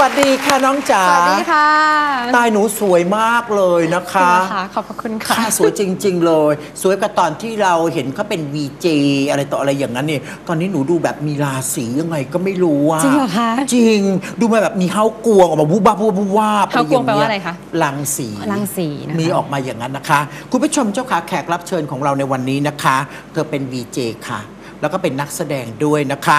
วัสดีค่ะน้องจ๋าสวัสดีค่ะ ตายหนูสวยมากเลยนะคะค่ะขอบพระคุณค่ะค่ะสวยจริง ๆ เลย สวยกว่าตอนที่เราเห็นเขาเป็น VJ อะไรต่ออะไรอย่างนั้นเนี่ยตอนนี้หนูดูแบบมีราศียังไงก็ไม่รู้อะจริงเหรอคะจริงดูมาแบบมีเฮากวงออกมาวูบวาบวูบวาบวูบวาบเฮากวงแปลว่าอะไรคะลังสีรังสีนะคะมีออกมาอย่างนั้นนะคะ คุณผู้ชมเจ้าขาแขกรับเชิญของเราในวันนี้นะคะ เธอเป็น VJ ค่ะแล้วก็เป็นนักแสดงด้วยนะคะ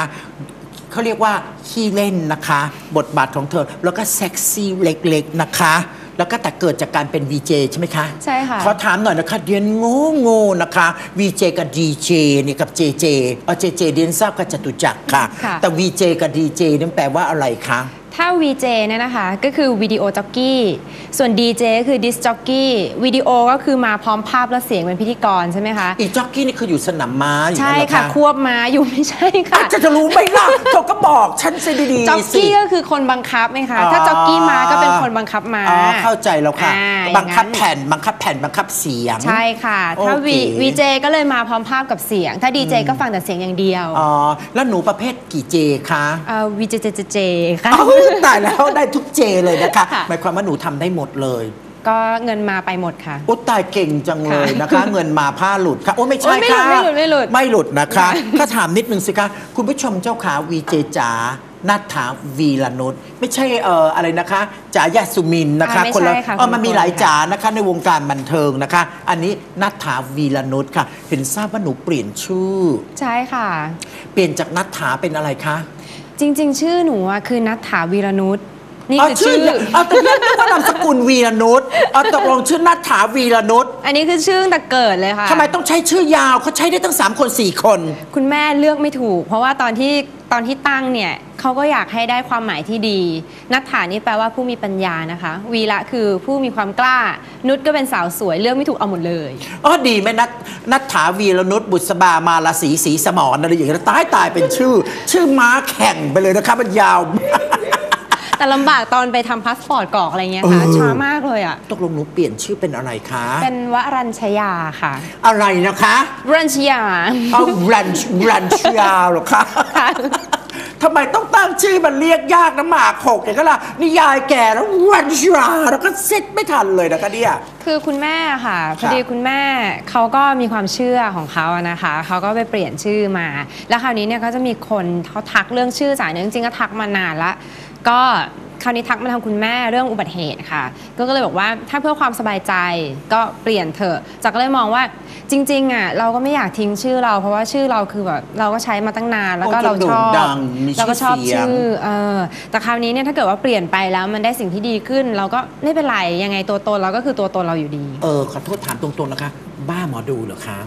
เขาเรียกว่าขี้เล่นนะคะ บทบาทของเธอ แล้วก็เซ็กซี่เล็กๆนะคะ แล้วก็แต่เกิดจากการเป็น VJ ใช่ไหมคะ ใช่ค่ะ ขอถามหน่อยนะคะเดียนโง่โง่ๆนะคะ VJ กับ DJ เนี่ยกับ JJ เอา JJ เดียนทราบกับจตุจักรค่ะ ค่ะ แต่ VJ กับ DJ นั่นแปลว่าอะไรคะ ถ้า VJ เนี่ยนะคะก็คือวิดีโอจ็อกกี้ ส่วน DJ ก็คือดิสจ็อกกี้วิดีโอก็คือมาพร้อมภาพและเสียงเป็นพิธีกรใช่ไหมคะ อีจ็อกกี้นี่คืออยู่สนามม้าอย่างใช่นั้นเหรอค่ะคะควบม้าอยู่ไม่ใช่ค่ะ อาจจะจะรู้ไหมล่ะเธอก็บอกฉันสิดีๆจ็อกสิ กี้ก็คือคนบังคับไหมคะอ๋อถ้าจ็อกกี้ม้าก็เป็นคนบังคับม้าอ๋อเข้าใจแล้วค่ะ อ่าบังคับอย่างนั้นแผ่น บังคับแผ่น บังคับเสียง ใช่ค่ะ ถ้าโอเค วีวีเจก็เลยมาพร้อมภาพกับเสียง ถ้าดีเจก็ฟังแต่เสียงอย่างเดียวอ๋อ แล้วหนูประเภทกี่เจคะ วีเจเจเจเจค่ะ เอ้าตายแล้วได้ทุกเจเลยนะคะ ค่ะ หมายความว่าหนูทำได้หมดเลย ก็เงินมาไปหมดค่ะ โอ้ตายเก่งจังเลยนะคะ เงินมาผ้าหลุดค่ะโอ้ไม่ใช่โอ้ยไม่หลุค่ะดไม่หลุดไม่หลุดไม่หลุดนะคะ ถ้าถามนิดนึงสิคะคุณผู้ชมเจ้าขาวีเจจ๋านัทธาวีรนุชไม่ใช่เอ่ออะไรนะคะจ๋ายาสุมินนะคะอ่าไม่คนละใช่ค่ะเออมันมีหลายคนละจ๋านะคะ ในวงการบันเทิงนะคะ อันนี้นัทธาวีรนุชค่ะ เห็นทราบว่าหนูเปลี่ยนชื่อ ใช่ค่ะ เปลี่ยนจากนัทธาเป็นอะไรคะ จริง ๆ ชื่อหนูอะคือนัทถาวีรนุชนี่เอาคือชื่ชื่ออเอาแต่เรียกว่านามสกุลวีรนุชเอาตกลงชื่อนัทธาวีรนุชอันนี้คือชื่อตั้งแต่เกิดเลยค่ะ ทำไมต้องใช้ชื่อยาวเขาใช้ได้ตั้งสามคนสี่คน คุณแม่เลือกไม่ถูก เพราะว่าตอนที่ตอนที่ตั้งเนี่ย เขาก็อยากให้ได้ความหมายที่ดี นัทถานี่แปลว่าผู้มีปัญญานะคะ วีระคือผู้มีความกล้า นุชก็เป็นสาวสวยเลือกไม่ถูกเอาหมดเลยอ๋อดีไหมนัทนัทถาวีรนุชบุษบามาลาสีสีสมรอะไรอย่างเงี้ยตายตายเป็นชื่อ ชื่อม้าแข่งไปเลยนะคะมันยาวมากแต่ลำบากตอนไปทำพาสปอร์ตกรอกอะไรเงี้ยค่ะเออช้ามากเลยอะตกลงหนูเปลี่ยนชื่อเป็นอะไรคะ เป็นวรัญชยาค่ะ อะไรนะคะวรัญชยาเอารันรันชยาเหรอคะค่ะ ทำไมต้องตั้งชื่อมันเรียกยากนะหมากหกอย่างก็ล่ะนี่ยายแก่แล้ววันชราแล้วก็เซ็ตไม่ทันเลยนะคะเนี่ย คือคุณแม่ค่ะพอดีคุณแม่เขาก็มีความเชื่อของเขาอะนะคะเขาก็ไปเปลี่ยนชื่อมา แล้วคราวนี้เนี่ยก็จะมีคนเขาทักเรื่องชื่อจ่ายเนี่ยจริงๆก็ทักมานานละก็ คราวนี้ทักมาทางคุณแม่เรื่องอุบัติเหตุค่ะก็ก็เลยบอกว่าถ้าเพื่อความสบายใจก็เปลี่ยนเถอะจากก็เลยมองว่าจริงๆอะเราก็ไม่อยากทิ้งชื่อเรา เพราะว่าชื่อเราคือแบบเราก็ใช้มาตั้งนานแล้วก็โอ้จนเราชอบโด่งดังมีเราก็ชอบชื่อเสียงชื่อเออแต่คราวนี้เนี่ยถ้าเกิดว่าเปลี่ยนไปแล้วมันได้สิ่งที่ดีขึ้น เราก็ไม่เป็นไรยังไงตัวตนเราก็คือตัวตนเราอยู่ดี เออขอโทษถามตรงๆนะคะ บ้าหมอดูเหรอคะ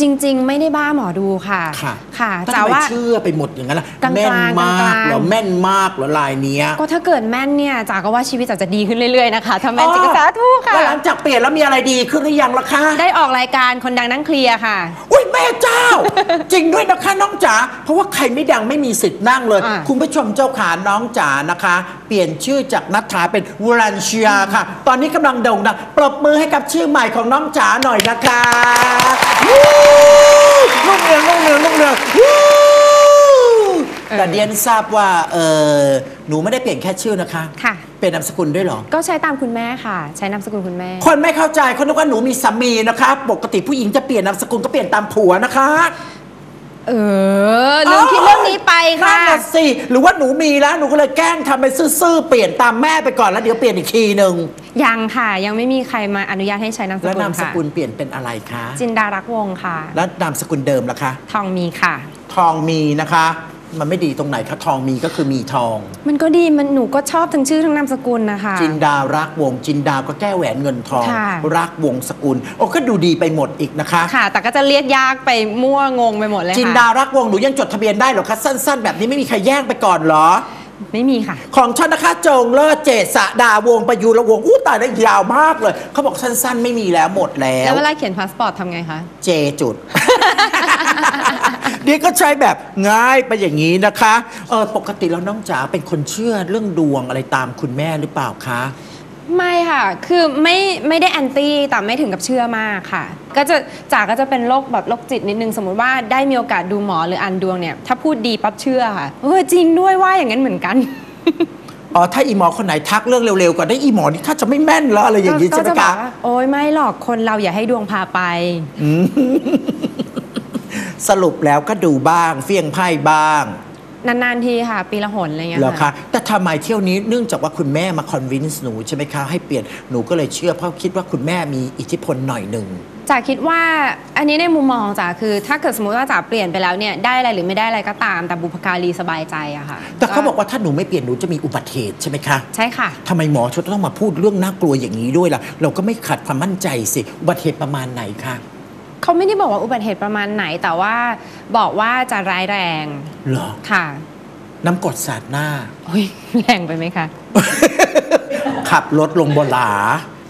จริง ๆ ไม่ได้บ้าหมอดูค่ะ ค่ะค่ะแต่แต่ว่าว่า เชื่อไปหมดอย่างนั้นล่ะกลางๆแม่นมากกลางๆ เหรอแม่นมากเหรอลายเนี้ยก็ถ้าเกิดแม่นเนี่ยจ๋าก็ว่าชีวิตจ๋าจะดีขึ้นเรื่อยๆนะคะถ้าแม่นจริงก็สาธุค่ะ แล้วหลังจากเปลี่ยนแล้วมีอะไรดีขึ้นหรือยังล่ะคะได้ออกรายการคนดังนั่งเคลียร์ค่ะ อุ้ยแม่เจ้า จริงด้วยนะคะน้องจ๋าเพราะว่าใครไม่ดังไม่มีสิทธิ์นั่งเลย อ่าคุณผู้ชมเจ้าขาน้องจ๋านะคะเปลี่ยนชื่อจากนัทธาเป็นวรัญเชียค่ะ ตอนนี้กำลังโด่งดังปรบมือให้กับชื่อใหม่ของน้องจ๋าหน่อยนะคะวู้ลูกเรืองลูกเรืองลูกเรืองวู้แต่เดียนทราบว่าเออหนูไม่ได้เปลี่ยนแค่ชื่อนะคะ ค่ะ เปลี่ยนนามสกุลด้วยเหรอ ก็ใช้ตามคุณแม่ค่ะ ใช้นามสกุลคุณแม่ คนไม่เข้าใจเขาคิดว่าหนูมีสามีนะคะ ปกติผู้หญิงจะเปลี่ยนนามสกุลก็เปลี่ยนตามผัวนะคะ เออลืมคิดเรื่อง นี้ไปนั่ค่ะนน่ะสิ หรือว่าหนูมีแล้ว หนูก็เลยแกล้งทำไปซื่อๆ เปลี่ยนตามแม่ไปก่อนแล้วเดี๋ยวเปลี่ยนอีกทีหนึ่งยังค่ะ ยังไม่มีใครมาอนุญาตให้ใช้นามสแล้วกุลนามสค่ะกุลเปลี่ยนเป็นอะไรคะ จินดารักษ์วงศ์ค่ะ แล้วนามสกุลเดิมล่ะคะ ทองมีค่ะ ทองมีนะคะ มันไม่ดีตรงไหนคะทองมีก็คือมีทอง มันก็ดีมันหนูก็ชอบทั้งชื่อทั้งนามสกุลนะคะ จินดารักวง จินดาก็แก้แหวนเงินทอง ค่ะ รักวงสกุล โอ้ก็ดูดีไปหมดอีกนะคะ ค่ะ แต่ก็จะเรียกยากไปมั่วงงไปหมดเลยค่ะ จินดารักวงหนูยังจดทะเบียนได้เหรอคะสั้น ๆ แบบนี้ไม่มีใครแย่งไปก่อนเหรอ ไม่มีค่ะ ของฉันนะคะโจงเลิศเจษสะดาวงประยูรวงอู้ตายแล้วยาวมากเลย เขาบอกสั้นๆ ไม่มีแล้วหมดแล้แล้ววเวลาเขียนพาสปอร์ตทำไงคะ เจจุด เดี๋ยวก็ใช้แบบง่ายไปอย่างนี้นะคะ เออปกติแล้วน้องจ๋าเป็นคนเชื่อเรื่องดวงอะไรตามคุณแม่หรือเปล่าคะ ไม่ค่ะ คือไม่ไม่ได้แอนตี้แต่ไม่ถึงกับเชื่อมากค่ะ ก็จะจากก็จะเป็นโรคแบบโรคจิตนิดนึง สมมุติว่าได้มีโอกาสดูหมอหรืออ่านดวงเนี่ย ถ้าพูดดีปั๊บเชื่อค่ะเออจริงด้วยว่าอย่างนั้นเหมือนกัน อ๋อถ้าอีหมอคนไหนทักเรื่องเร็วๆก่อนได้อีหมอนี่ถ้าจะไม่แม่นแล้วอะไรอย่างนี้ก็ใช่ไหมจะบอคะกว่าโอ๊ยไม่หรอกคนเราอย่าให้ดวงพาไป สรุปแล้วก็ดูบ้าง เฟี้ยงไพ่บ้าง นาน ๆ ทีค่ะ ปีละหนอะไรเงี้ยเหรอคะค่ะแต่ทำไมเที่ยวนี้เนื่องจากว่าคุณแม่มาคอนวินส์หนูใช่ไหมคะให้เปลี่ยนหนูก็เลยเชื่อเพราะคิดว่าคุณแม่มีอิทธิพลหน่อยหนึ่ง จ๋าคิดว่าอันนี้ในมุมมองของจ๋าคือ ถ้าเกิดสมมติว่าจ๋าเปลี่ยนไปแล้วเนี่ยได้อะไรหรือไม่ได้อะไรก็ตามแต่บุพการีสบายใจอะค่ะแต่เขาบอกว่าถ้าหนูไม่เปลี่ยนหนูจะมีอุบัติเหตุใช่ไหมคะใช่ค่ะ ทำไมหมอชดต้องมาพูดเรื่องน่ากลัวอย่างนี้ด้วยล่ะ เราก็ไม่ขัดความมั่นใจสิ อุบัติเหตุประมาณไหนคะ เขาไม่ได้บอกว่าอุบัติเหตุประมาณไหน แต่ว่าบอกว่าจะร้ายแรงเหรอ ค่ะ น้ำกรดสาดหน้า โอ้ยแรงไปไหมคะ ขับรถลงบนหลา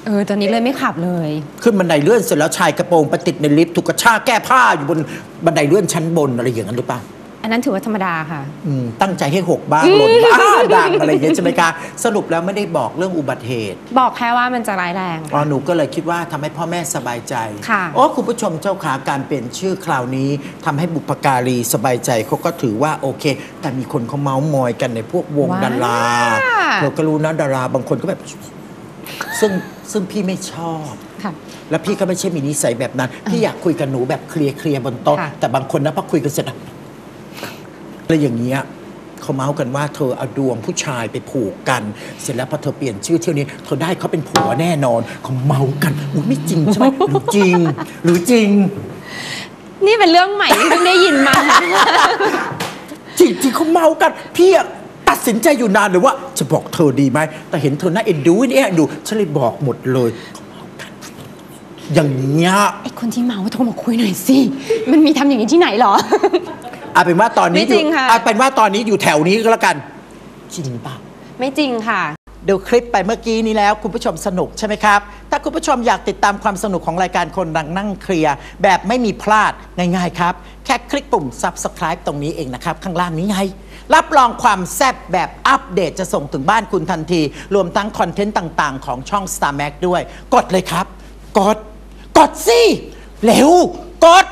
เออตอนนี้เลยไม่ขับเลย ขึ้นบันไดเลื่อนเสร็จแล้วชายกระโปรงไปติดในลิฟต์ถูกกระชากแก้ผ้าอยู่บนบันไดเลื่อนชั้นบนอะไรอย่างนั้นหรือเปล่า อันนั้นถือว่าธรรมดาค่ะ อืมตั้งใจให้หกบ้างหล่นบ้างดังอะไรอย่างเงี้ยใช่ไหมคะสรุปแล้วไม่ได้บอกเรื่องอุบัติเหตุบอกแค่ว่ามันจะร้ายแรง อ๋อหนูก็เลยคิดว่าทำให้พ่อแม่สบายใจค่ะ โอ้คุณผู้ชมเจ้าขาการเปลี่ยนชื่อคราวนี้ทำให้บุพการีสบายใจเขาก็ถือว่าโอเค แต่มีคนเขาเมาส์มอยกันในพวกวงว้าดาราเธอก็รู้นะดาราบางคนก็แบบ ซึ่งซึ่งพี่ไม่ชอบ ค่ะ แล้วพี่ก็ไม่ใช่มีนิสัยแบบนั้น พี่อยากคุยกับหนูแบบเคลียร์เคลียร์บนโต๊ะค่ะ แต่บางคนนะพอคุยกันเสร็จอะ อะไรอย่างเงี้ยเขาเมาส์กันว่าเธอเอาดวงผู้ชายไปผูกกัน เสร็จแล้วพอเธอเปลี่ยนชื่อเที่ยวนี้ เธอได้เขาเป็นผัวแน่นอนเขาเมาส์กันอุ้ยไม่จริงใช่ไหมหรือจริง หรือจริง นี่เป็นเรื่องใหม่ที่เพิ่งได้ยินมา จริงจริงเขาเมาส์กันพี่อะตัดสินใจอยู่นานเลยว่า จะบอกเธอดีไหมแต่เห็นเธอน่าเอ็นดูนี่เอ็นดูฉันเลยบอกหมดเลยเขาเมาส์กันอย่างเงี้ยไอ้คนที่เมาโทรมาคุยหน่อยสิ มันมีทำอย่างนี้ที่ไหนเหรอ เอาเป็นว่าตอนนี้ไม่จริงอยู่ค่ะ เอาเป็นว่าตอนนี้อยู่แถวนี้ก็แล้วกัน จริงป่ะไม่จริงค่ะ ดูคลิปไปเมื่อกี้นี้แล้วคุณผู้ชมสนุกใช่ไหมครับ ถ้าคุณผู้ชมอยากติดตามความสนุกของรายการคนดังนั่งเคลียร์แบบไม่มีพลาดง่ายๆครับ แค่คลิกปุ่ม subscribe ตรงนี้เองนะครับ ข้างล่างนี้ไง รับรองความแซ่บแบบอัปเดตจะส่งถึงบ้านคุณทันที รวมทั้งคอนเทนต์ต่างๆ ของช่อง Star Max ด้วย กดเลยครับ กด กดสิเร็ว กด